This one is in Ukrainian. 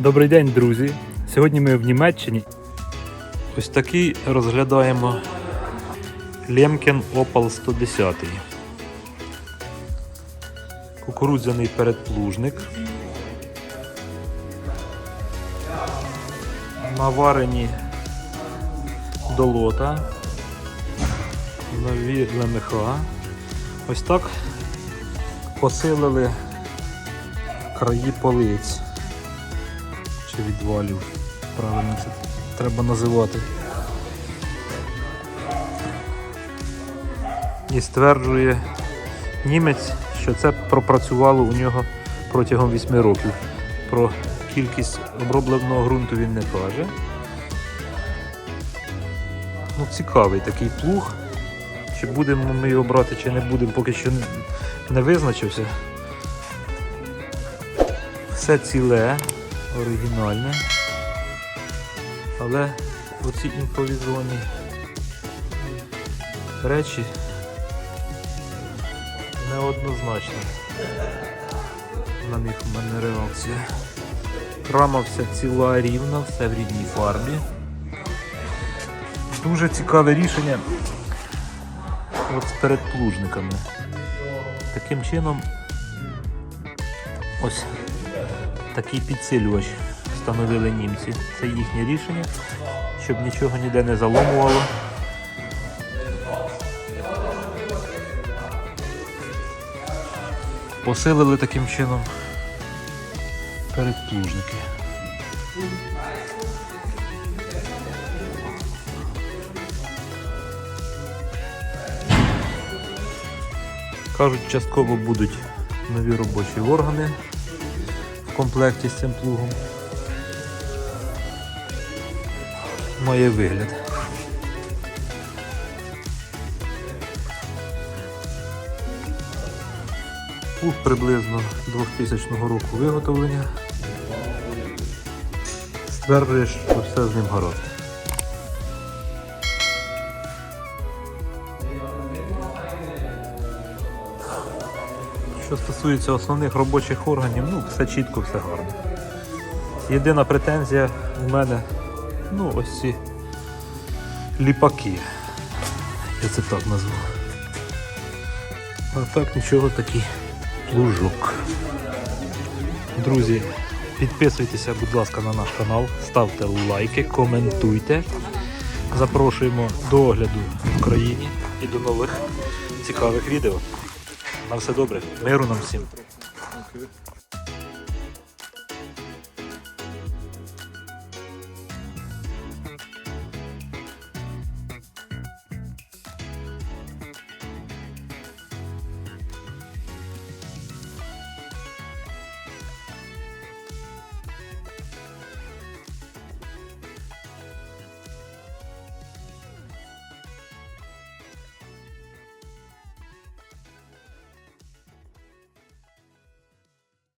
Добрий день, друзі. Сьогодні ми в Німеччині. Ось такий розглядаємо Лемкен Opel 110. Кукурудзяний передплужник. Наварені долота. Нові ЛМХ. Ось так посилили краї полиць відвалів. Правильно це треба називати. І стверджує німець, що це пропрацювало у нього протягом 8 років. Про кількість обробленого ґрунту він не каже. Ну, цікавий такий плуг. Чи будемо ми його брати, чи не будемо, поки що не, визначився. Все ціле, оригінальне. Але оці імпровізовані речі неоднозначно. На них в мене реакція. Рама вся ціла рівна, все в рідній фарбі. Дуже цікаве рішення от з передплужниками. Таким чином ось такий підсилювач встановили німці. Це їхнє рішення, щоб нічого ніде не заломувало. Посилили таким чином передплужники. Кажуть, частково будуть нові робочі органи комплекті з цим плугом. Має вигляд. Плуг приблизно 2000 року виготовлення. Стверджує, що все з ним гаразд. Що стосується основних робочих органів, ну все чітко, все гарно. Єдина претензія у мене, ну, ось ці ліпаки. Я це так назву. А так нічого такий плужок. Друзі, підписуйтеся, будь ласка, на наш канал, ставте лайки, коментуйте. Запрошуємо до огляду в Україні і до нових цікавих відео. На все добре, миру нам всім.